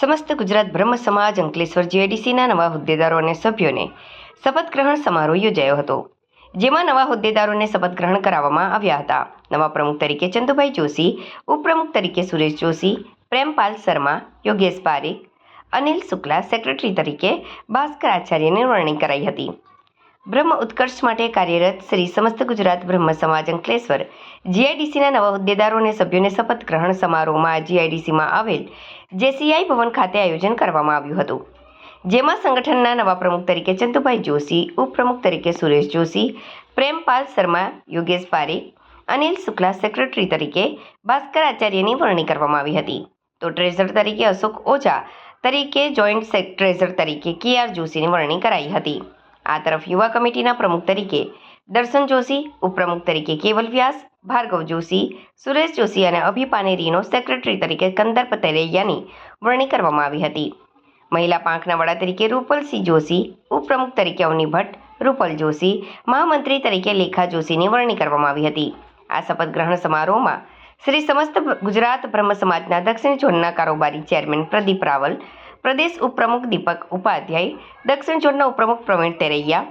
સમસ્ત ગુજરાત બ્રહ્મ સમાજ અંકલેશ્વર જીઆઈડીસીના નવા હોદ્દેદારો અને સભ્યોને શપથ ગ્રહણ સમારોહ યોજાયો હતો, જેમાં નવા હોદ્દેદારોને શપથ ગ્રહણ કરાવવામાં આવ્યા હતા. નવા પ્રમુખ તરીકે ચંદુભાઈ જોશી, ઉપપ્રમુખ તરીકે સુરેશ જોશી, પ્રેમપાલ શર્મા, યોગેશ પારેખ, અનિલ શુક્લા, સેક્રેટરી તરીકે ભાસ્કર આચાર્યની વરણી કરાઈ હતી. બ્રહ્મ ઉત્કર્ષ માટે કાર્યરત શ્રી સમસ્ત ગુજરાત બ્રહ્મ સમાજ અંકલેશ્વર. જીઆઈડીસીના નવા હોદ્દેદારો અને સભ્યોને શપથ ગ્રહણ સમારોહમાં જીઆઈડીસીમાં આવેલ જેસીઆઈ ભવન ખાતે આયોજન કરવામાં આવ્યું હતું. જેમાં સંગઠનના નવા પ્રમુખ તરીકે ચંદુભાઈ જોશી, ઉપપ્રમુખ તરીકે સુરેશ જોશી, પ્રેમપાલ શર્મા, યોગેશ પારેખ, અનિલ શુક્લા સેક્રેટરી તરીકે ભાસ્કર આચાર્યની વરણી કરવામાં આવી હતી. તો ટ્રેઝર તરીકે અશોક ઓઝા તરીકે જોઈન્ટ ટ્રેઝર તરીકે કે આર જોશીની વરણી કરાઈ હતી. આ તરફ યુવા કમિટીના પ્રમુખ તરીકે દર્શન જોશી, ઉપપ્રમુખ તરીકે કેવલ વ્યાસ, ભાર્ગવ જોશી, સુરેશ જોશી અને અભિ પાનેરીનો સેક્રેટરી તરીકે કંદર પટેલૈયાની વરણી કરવામાં આવી હતી. મહિલા પાંખના વડા તરીકે રૂપલસિંહ જોશી, ઉપપ્રમુખ તરીકે અવની ભટ્ટ, રૂપલ જોશી, મહામંત્રી તરીકે લેખા જોશીની વરણી કરવામાં આવી હતી. આ શપથ ગ્રહણ સમારોહમાં શ્રી સમસ્ત ગુજરાત બ્રહ્મ સમાજના દક્ષિણ ઝોનના કારોબારી ચેરમેન પ્રદીપ રાવલ પ્રદેશ ઉપપ્રમુખ દીપક ઉપાધ્યાય, દક્ષિણ ઝોનના ઉપપ્રમુખ પ્રવીણ તેરૈયા,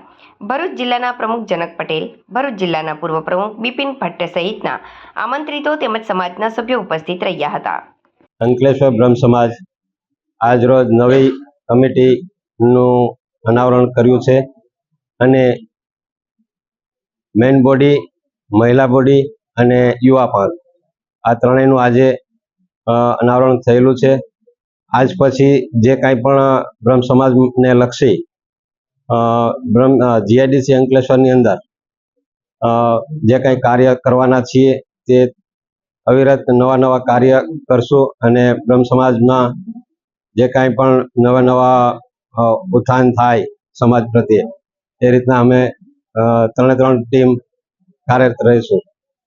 ભરૂચ જિલ્લાના પ્રમુખ જનક પટેલ, ભરૂચ જિલ્લાના પૂર્વ પ્રમુખ બિપિન ભટ્ટ સહિતના આમંત્રિતો તેમજ સમાજના સભ્યો ઉપસ્થિત રહ્યા હતા. અંકલેશ્વર બ્રહ્મ સમાજ આજરોજ નવી કમિટીનું અનાવરણ કર્યું છે અને મેન બોડી, મહિલા બોડી અને યુવા પાંખ આ ત્રણેયનું આજે અનાવરણ થયેલું છે. આજ પછી જે કાંઈ પણ બ્રહ્મ સમાજને લક્ષી બ્રહ્મ જીઆઈડીસી અંકલેશ્વરની અંદર જે કાંઈ કાર્ય કરવાના છીએ તે અવિરત નવા નવા કાર્ય કરશું અને બ્રહ્મ સમાજમાં જે કાંઈ પણ નવા નવા ઉત્થાન થાય સમાજ પ્રત્યે, એ રીતના અમે ત્રણે ત્રણ ટીમ કાર્યરત રહીશું.